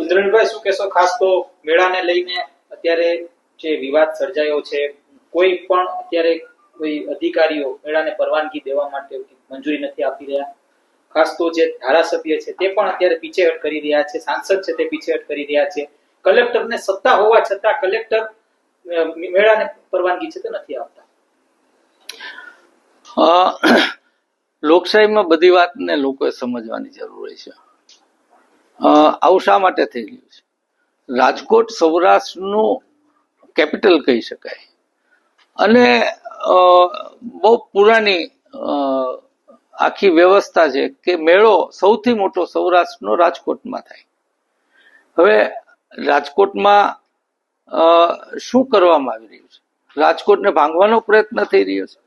ઇન્દ્રનભાઈ, શું કહેશો? ખાસ તો મેળાને લઈને અત્યારે જે વિવાદ સર્જાયો છે, કોઈ પણ અત્યારે કોઈ અધિકારીઓ મેળાને પરવાનગી દેવા માટે મંજૂરી નથી આપી રહ્યા. ખાસ તો જે ધારાસભ્ય છે, તે પણ અત્યારે પીછેહટ કરી રહ્યા છે, સાંસદ છે તે પીછેહટ કરી રહ્યા છે. કલેક્ટરને સત્તા હોવા છતાં કલેક્ટર મેળાને પરવાનગી છે તે નથી આપતા. લોકશાહીમાં બધી વાતને લોકોએ સમજવાની જરૂર છે. આવું શા માટે થઈ રહ્યું છે? રાજકોટ સૌરાષ્ટ્રનું કેપિટલ કહી શકાય. અને બહુ પુરાની આખી વ્યવસ્થા છે કે મેળો સૌથી મોટો સૌરાષ્ટ્રનો રાજકોટમાં થાય. હવે, રાજકોટમાં શું કરવામાં આવી રહ્યું છે? રાજકોટને ભાંગવાનો પ્રયત્ન થઈ રહ્યો છે?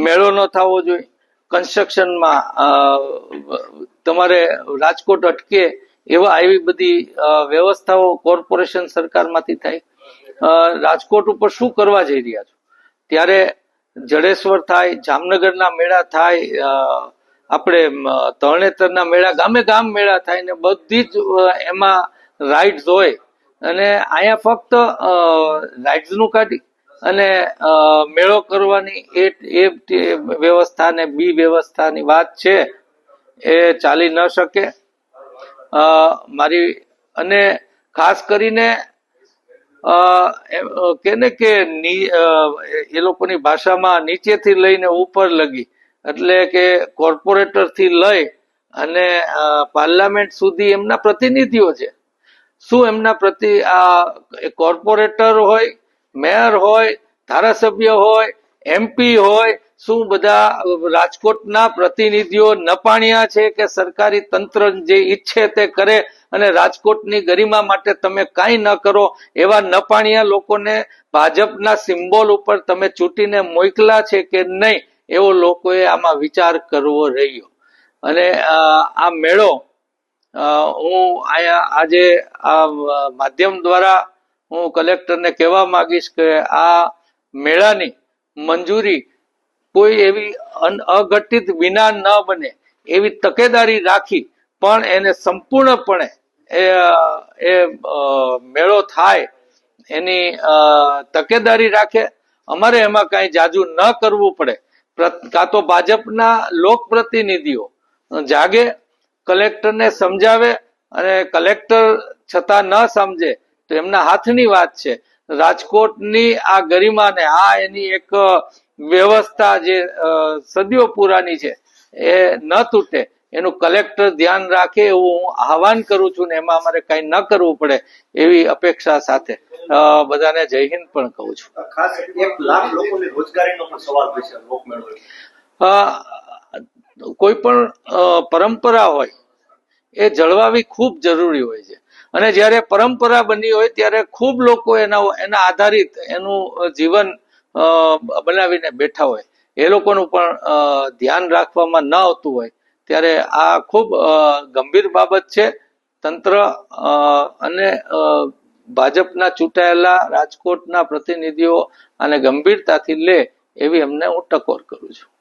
મેળો ન થવો જોઈએ. કન્સ્ટ્રક્શનમાં તમારે રાજકોટ અટકે એવા એવી બધી વ્યવસ્થાઓ કોર્પોરેશન સરકારમાંથી થાય. રાજકોટ ઉપર શું કરવા જઈ રહ્યા છો? ત્યારે જડેશ્વર થાય, જામનગરના મેળા થાય આપણે તરણેતરના મેળા ગામે ગામ મેળા થાય ને બધી જ એમાં રાઇડ્સ હોય. અને અહીંયા ફક્ત રાઇડ્સનું કાઢી અને મેળો કરવાની એ વ્યવસ્થા ને બી વ્યવસ્થાની વાત છે, એ ચાલી ન શકે. મારી, અને ખાસ કરીને કેને કે એ લોકોની ભાષામાં નીચેથી લઈને ઉપર લગી, એટલે કે કોર્પોરેટરથી લઈ અને પાર્લામેન્ટ સુધી એમના પ્રતિનિધિઓ છે. શું એમના પ્રતિ, આ કોર્પોરેટર હોય મેયર હોય, ધારાસભ્ય હોય એમપી હોય, શું બધા રાજકોટના પ્રતિનિધિઓ નપાણિયા છે કે સરકારી તંત્ર જે ઈચ્છે તે કરે અને રાજકોટની ગરિમા માટે તમે કાંઈ ન કરો, એવા નપાણિયા લોકોને ભાજપના સિમ્બોલ ઉપર તમે ચૂંટીને મોકલા છે કે નહીં, એવો લોકોએ આમાં વિચાર કરવો રહ્યો. અને આ મેળો હું અહીંયા આજે આ માધ્યમ દ્વારા હું કલેક્ટરને કહેવા માંગીશ કે આ મેળાની મંજૂરી કોઈ એવી અઘટિત વિના ન બને, એવી તકેદારી રાખી પણ એને સંપૂર્ણપણે એ મેળો થાય, એની તકેદારી રાખે. અમારે એમાં કાંઈ જાજુ ન કરવું પડે. કાં તો ભાજપના લોકપ્રતિનિધિઓ જાગે, કલેક્ટરને સમજાવે અને કલેક્ટર છતાં ન સમજે તો એમના હાથની વાત છે. રાજકોટની આ ગરિમાને આ એની એક વ્યવસ્થા જે સદીઓ પુરાની છે એ ન તૂટે. એનું કલેક્ટર ધ્યાન રાખે એવું હું આહવાન કરું છું ને એમાં અમારે કઈ ન કરવું પડે એવી અપેક્ષા સાથે. બધાને જય હિન્દ પણ કહું છું. ખાસ એક લાખ લોકોને રોજગારીનો પણ સવાલ હોય છે કોઈ પણ પરંપરા હોય એ જળવાવી ખૂબ જરૂરી હોય છે. અને જ્યારે પરંપરા બની હોય ત્યારે ખૂબ લોકો એના એના આધારિત એનું જીવન બનાવીને બેઠા હોય. એ લોકોનું પણ ધ્યાન રાખવામાં ન આવતું હોય. ત્યારે આ ખૂબ ગંભીર બાબત છે. તંત્ર અને ભાજપના ચૂંટાયેલા રાજકોટના પ્રતિનિધિઓ આને ગંભીરતાથી લે એવી અમને હું ટકોર કરું છું.